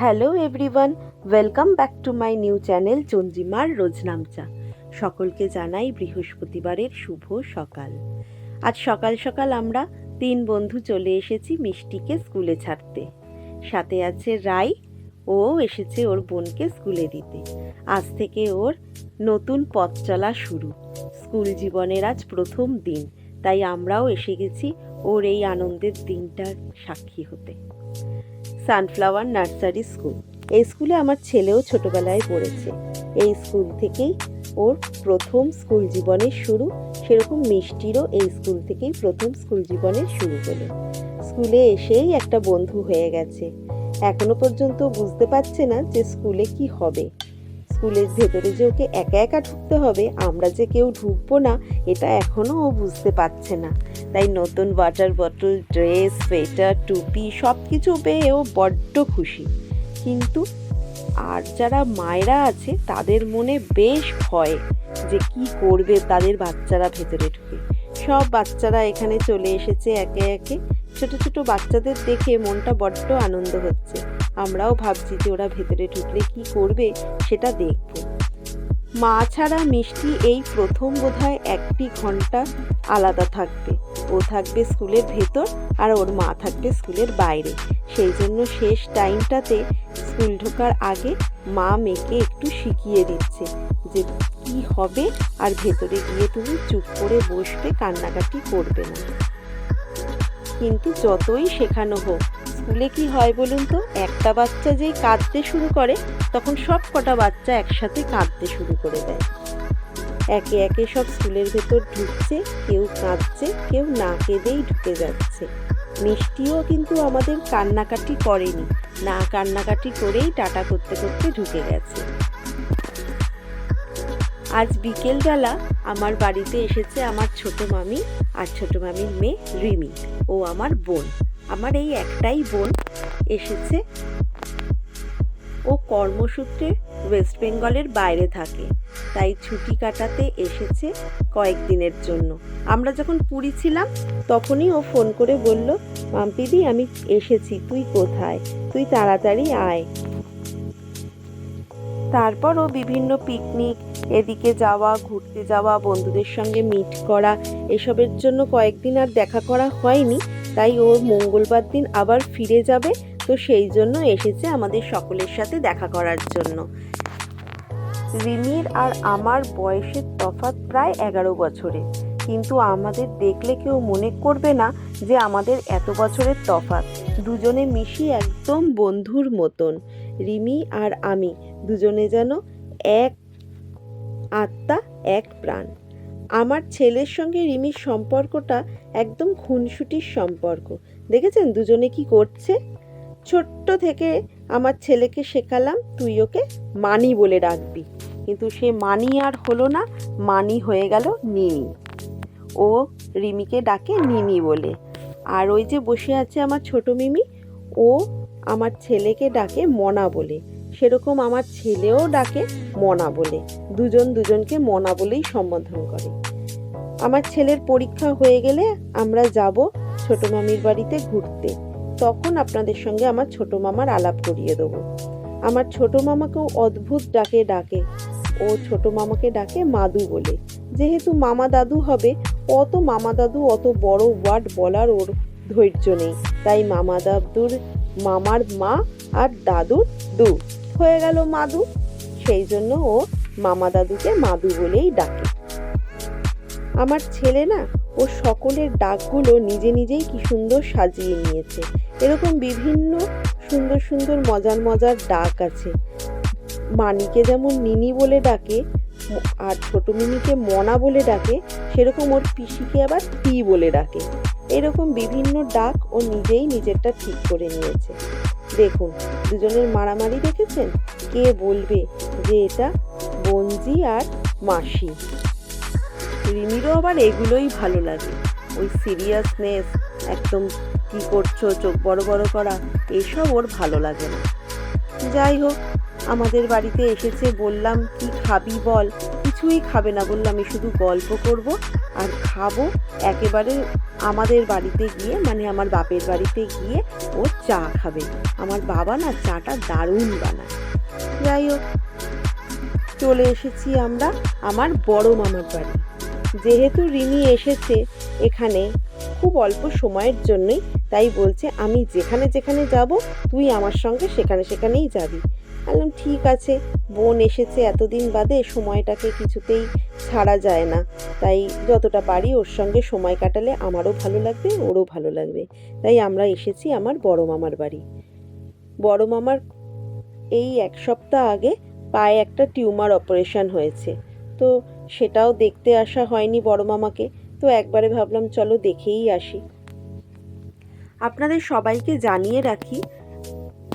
Hello everyone, welcome back to my new channel চঞ্জিমার রোজনামচা। সকলকে জানাই বৃহস্পতিবারের শুভ সকাল। আজ সকাল সকাল আমরা তিন বন্ধু চলে এসেছি মিষ্টিকে স্কুলে ছাড়তে। সাথে আছে রাই, ও এসেছে ওর বোনকে স্কুলে দিতে। আজ থেকে ওর নতুন পথ চলা শুরু। স্কুল জীবনের আজ প্রথম দিন, তাই আমরাও এসে গেছি ওর এই আনন্দের দিনটার সাক্ষী হতে। Sunflower nursery school. এই স্কুলে আমার ছেলেও ছোটবেলায় পড়েছে। এই স্কুল থেকেই ওর প্রথম স্কুল জীবনের শুরু। সেরকম মিষ্টিরও এই স্কুল থেকেই প্রথম স্কুল জীবনের শুরু হলো। স্কুলে এসেই একটা বন্ধু হয়ে গেছে। এখনও পর্যন্ত বুঝতে পারছে না যে স্কুলে কি হবে। স্কুলের ভেতরে যে ওকে একা একা ঢুকতে হবে, আমরা যে কেউ ঢুকবো না, এটা এখনও ও বুঝতে পারছে না। তাই নতুন ওয়াটার বটল ড্রেস সোয়েটার টুপি সব কিছু পেয়ে ও বড্ড খুশি। কিন্তু আর যারা মায়েরা আছে, তাদের মনে বেশ ভয় যে কি করবে তাদের বাচ্চারা ভেতরে ঢুকে। সব বাচ্চারা এখানে চলে এসেছে একে একে। ছোট ছোট বাচ্চাদের দেখে মনটা বড্ড আনন্দ হচ্ছে। আমরাও ভাবছি যে ওরা ভেতরে ঢুকলে কি করবে সেটা দেখব। মা ছাড়া মিষ্টি এই প্রথম বোধহয় একটি ঘণ্টা আলাদা থাকবে। ও থাকবে স্কুলের ভেতর আর ওর মা থাকবে স্কুলের বাইরে। সেই জন্য শেষ টাইমটাতে স্কুল ঢোকার আগে মা মেয়েকে একটু শিখিয়ে দিচ্ছে যে কি হবে আর ভেতরে গিয়ে তুমি চুপ করে বসবে, কান্নাকাটি করবে না। কিন্তু যতই শেখানো হোক স্কুলে কি হয় বলুন তো? একটা বাচ্চা যেই কাঁদতে শুরু করে, তখন সব কটা বাচ্চা একসাথে কাঁদতে শুরু করে দেয়। একে একে সব স্কুলের ভেতর ঢুকছে, কেউ কাঁদছে, কেউ না কেঁদেই ঢুকে যাচ্ছে। মিষ্টিও কিন্তু আমাদের কান্নাকাটি করেনি। না কান্নাকাটি করেই টাটা করতে করতে ঢুকে গেছে। আজ বিকেলবেলা আমার বাড়িতে এসেছে আমার ছোট মামি আর ছোট মামির মেয়ে রিমি ও আমার বোন। আমার এই একটাই বোন এসেছে। ও কর্মসূত্রে ওয়েস্ট বেঙ্গলের বাইরে থাকে, তাই ছুটি কাটাতে এসেছে কয়েকদিনের জন্য। আমরা যখন পুরী ছিলাম, তখনই ও ফোন করে বলল মাম্পিদি আমি এসেছি, তুই কোথায়? তুই তাড়াতাড়ি আয়। তারপর ও বিভিন্ন পিকনিক, এদিকে যাওয়া, ঘুরতে যাওয়া, বন্ধুদের সঙ্গে মিট করা, এসবের জন্য কয়েকদিন আর দেখা করা হয়নি। তাই ও মঙ্গলবার দিন আবার ফিরে যাবে। তো সেই জন্য এসেছে আমাদের সকলের সাথে দেখা করার জন্য। রিমির আর আমার বয়সের তফাৎ প্রায় এগারো বছরে কিন্তু আমাদের দেখলে কেউ মনে করবে না যে আমাদের এত বছরের তফাৎ। দুজনে মিশি একদম বন্ধুর মতন। রিমি আর আমি দুজনে যেন এক আত্মা, এক প্রাণ। আমার ছেলের সঙ্গে রিমির সম্পর্কটা একদম খুনসুটির সম্পর্ক। দেখেছেন দুজনে কি করছে? ছোট্ট থেকে আমার ছেলেকে শেখালাম, তুই ওকে মানি বলে ডাকবি। কিন্তু সে মানি আর হলো না, মানি হয়ে গেল নিনি। ও রিমিকে ডাকে নিনি বলে। আর ওই যে বসে আছে আমার ছোট মিমি, ও আমার ছেলেকে ডাকে মনা বলে। সেরকম আমার ছেলেও ডাকে মনা বলে। দুজন দুজনকে মনা বলেই সম্বোধন করে। আমার ছেলের পরীক্ষা হয়ে গেলে আমরা যাব ছোট মামির বাড়িতে ঘুরতে। তখন আপনাদের সঙ্গে আমার ছোট মামার আলাপ করিয়ে দেবো। আমার ছোট মামাকেও অদ্ভুত ডাকে ডাকে। ও ছোট মামাকে ডাকে মাদু বলে। যেহেতু মামা দাদু হবে, অত মামা দাদু, অত বড় ওয়ার্ড বলার ওর ধৈর্য নেই। তাই মামা দাদুর মামার মা আর দাদুর দু। হয়ে গেল মাদু। সেই জন্য ও মামা দাদুকে মাদু বলেই ডাকে। আমার ছেলে না, ও সকলের ডাকগুলো নিজে নিজেই কি সুন্দর সাজিয়ে নিয়েছে। এরকম বিভিন্ন সুন্দর সুন্দর মজার মজার ডাক আছে। মানিকে যেমন নিনি বলে ডাকে, আর ছোট মিনিকে মনা বলে ডাকে, সেরকম ওর পিসিকে আবার টি বলে ডাকে। এরকম বিভিন্ন ডাক ও নিজেই নিজেরটা ঠিক করে নিয়েছে। দেখুন, দুজনের মারামারি দেখেছেন? কে বলবে যে এটা বঞ্জি আর মাসি? রিমিরও আবার এগুলোই ভালো লাগে। ওই সিরিয়াসনেস একদম কি করছ, চোখ বড় বড় করা, এসব ওর ভালো লাগে না। যাই হোক, আমাদের বাড়িতে এসেছে, বললাম, কি খাবি বল? কিছুই খাবে না বললাম, আমি শুধু গল্প করব আর খাব, একেবারে আমাদের বাড়িতে গিয়ে মানে আমার বাপের বাড়িতে গিয়ে ও চা খাবে। আমার বাবা না চাটা দারুণ বানায়। যাই হোক, চলে এসেছি আমরা আমার বড় মামার বাড়ি। যেহেতু রিমি এসেছে এখানে খুব অল্প সময়ের জন্যই, তাই বলছে, আমি যেখানে যেখানে যাব, তুই আমার সঙ্গে সেখানে সেখানেই যাবি। বললাম, ঠিক আছে। বোন এসেছে এতদিন বাদে, সময়টাকে কিছুতেই ছাড়া যায় না। তাই যতটা পারি ওর সঙ্গে সময় কাটালে আমারও ভালো লাগবে, ওরও ভালো লাগবে। তাই আমরা এসেছি আমার বড় মামার বাড়ি। বড় মামার এই এক সপ্তাহ আগে পায়ে একটা টিউমার অপারেশন হয়েছে। তো সেটাও দেখতে আসা হয়নি বড় মামাকে। তো একবারে ভাবলাম, চলো দেখেই আসি। আপনাদের সবাইকে জানিয়ে রাখি,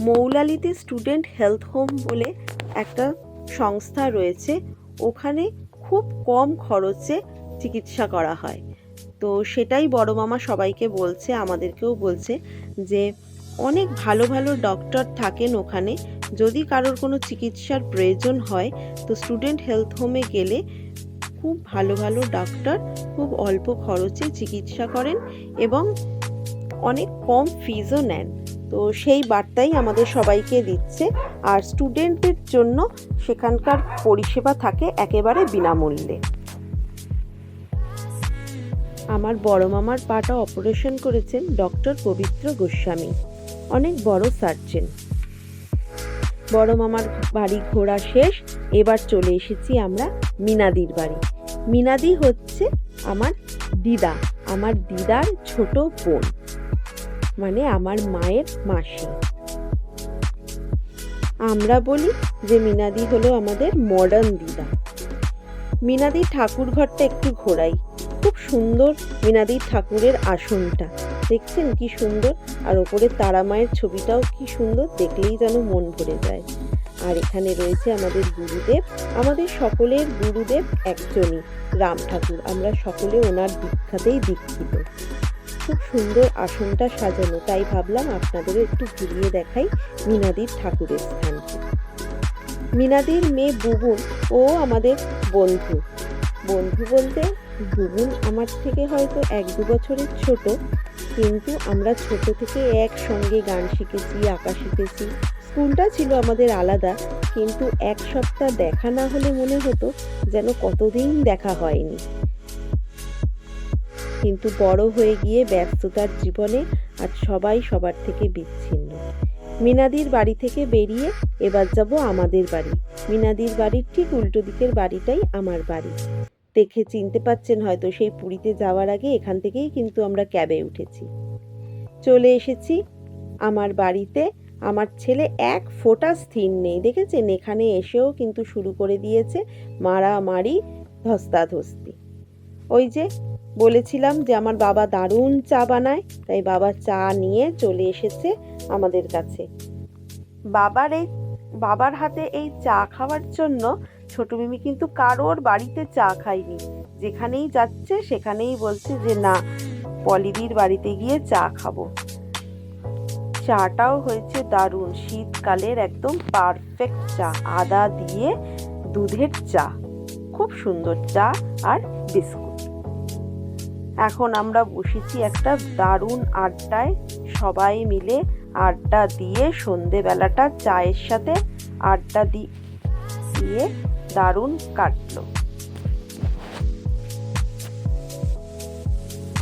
মৌলালিতে স্টুডেন্ট হেলথ হোম বলে একটা সংস্থা রয়েছে। ওখানে খুব কম খরচে চিকিৎসা করা হয়। তো সেটাই বড় মামা সবাইকে বলছে, আমাদেরকেও বলছে যে অনেক ভালো ভালো ডক্টর থাকেন ওখানে। যদি কারোর কোনো চিকিৎসার প্রয়োজন হয়, তো স্টুডেন্ট হেলথ হোমে গেলে খুব ভালো ভালো ডাক্তার খুব অল্প খরচে চিকিৎসা করেন এবং অনেক কম ফিজও নেন। তো সেই বার্তাই আমাদের সবাইকে দিচ্ছে। আর স্টুডেন্টদের জন্য সেখানকার পরিষেবা থাকে একেবারে বিনামূল্যে। আমার বড় মামার পাটা অপারেশন করেছেন ডক্টর পবিত্র গোস্বামী। অনেক বড় সার্জেন। বড় মামার বাড়ি ঘোরা শেষ, এবার চলে এসেছি আমরা মিনাদির বাড়ি। মিনাদি হচ্ছে আমার দিদা, আমার দিদার ছোট বোন। মানে আমার মায়ের মাসি। আমরা বলি যে মিনাদি হলো আমাদের মডার্ন দিদা। মিনাদি ঠাকুর ঘরটা একটু ঘোরাই। খুব সুন্দর মিনাদি ঠাকুরের আসনটা। দেখছেন কি সুন্দর? আর ওপরে তারা মায়ের ছবিটাও কি সুন্দর দেখলেই যেন মন ভরে যায়। আর এখানে রয়েছে আমাদের গুরুদেব। আমাদের সকলের গুরুদেব একজনই, রাম ঠাকুর। আমরা সকলে ওনার দীক্ষাতেই দীক্ষিত। খুব সুন্দর আসনটা সাজানো। তাই ভাবলাম আপনাদেরও একটু ঘুরিয়ে দেখাই মিনাদির ঠাকুরের স্থানটি। মিনাদির মেয়ে বুবুন ও আমাদের বন্ধু। বন্ধু বলতে বুবুন আমার থেকে হয়তো এক দু বছরের ছোট, কিন্তু আমরা ছোট থেকে একসঙ্গে গান শিখেছি, আঁকা শিখেছি। স্কুলটা ছিল আমাদের আলাদা, কিন্তু এক সপ্তাহ দেখা না হলে মনে হতো যেন কতদিন দেখা হয়নি। কিন্তু বড় হয়ে গিয়ে ব্যস্ততার জীবনে আজ সবাই সবার থেকে বিচ্ছিন্ন। মিনাদির বাড়ি থেকে বেরিয়ে এবার যাব আমাদের বাড়ি। মিনাদির বাড়ির ঠিক উল্টো দিকের বাড়িটাই আমার বাড়ি। দেখে চিনতে পাচ্ছেন হয়তো সেই পুরীতে যাওয়ার আগে এখান থেকেই কিন্তু আমরা ক্যাবে উঠেছি। চলে এসেছি আমার বাড়িতে। আমার ছেলে এক ফোঁটা স্থির নেই। দেখেছেন? এখানে এসেও কিন্তু শুরু করে দিয়েছে মারামারি, ধস্তাধস্তি। ওই যে বলেছিলাম যে আমার বাবা দারুণ চা বানায়, তাই বাবা চা নিয়ে চলে এসেছে আমাদের কাছে। বাবার এই, বাবার হাতে এই চা খাওয়ার জন্য ছোট মিমি কিন্তু কারোর বাড়িতে চা খায়নি। যেখানেই যাচ্ছে সেখানেই বলছে যে, না, পলিদির বাড়িতে গিয়ে চা খাব। চাটাও হয়েছে দারুণ। শীতকালের একদম পারফেক্ট চা, আদা দিয়ে দুধের চা। খুব সুন্দর চা আর বিস্কুট। এখন আমরা বসেছি একটা দারুণ আড্ডায়। সবাই মিলে আড্ডা দিয়ে সন্ধেবেলাটা চায়ের সাথে আড্ডা দিয়ে দারুণ কাটলো।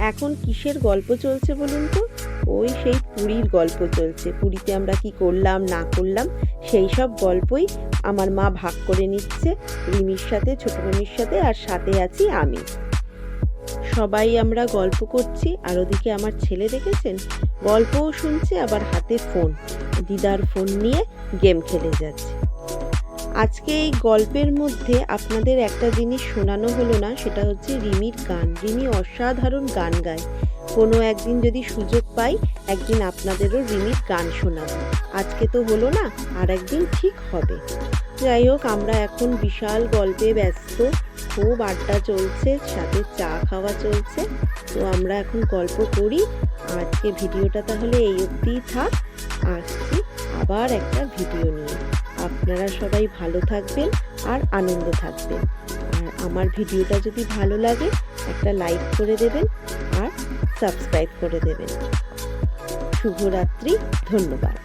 এখন কিসের গল্প চলছে বলুন তো? ওই সেই পুরীর গল্প চলছে। পুরীতে আমরা কি করলাম, না করলাম, সেই সব গল্পই আমার মা ভাগ করে নিচ্ছে। রিমির সাথে, ছোটমণির সাথে, আর সাথে আছি আমি। সবাই আমরা গল্প করছি আর ওদিকে আমার ছেলে দেখেছেন? গল্পও শুনছে, আবার হাতে ফোন। দিদার ফোন নিয়ে গেম খেলে যাচ্ছে। আজকে এই গল্পের মধ্যে আপনাদের একটা জিনিস শোনানো হলো না, সেটা হচ্ছে রিমির গান। রিমি অসাধারণ গান গায়। কোনো একদিন যদি সুযোগ পাই, একদিন আপনাদেরও রিমির গান শোনাবো। আজকে তো হলো না আর একদিন ঠিক হবে। যাই হোক, আমরা এখন বিশাল গল্পে ব্যস্ত। খুব আড্ডা চলছে, সাথে চা খাওয়া চলছে। তো আমরা এখন গল্প করি। আজকে ভিডিওটা তাহলে এই অবধিই থাক। আসছি আবার একটা ভিডিও নিয়ে। আপনারা সবাই ভালো থাকবেন আর আনন্দে থাকবেন। আর আমার ভিডিওটা যদি ভালো লাগে, একটা লাইক করে দেবেন আর সাবস্ক্রাইব করে দেবেন। শুভরাত্রি, ধন্যবাদ।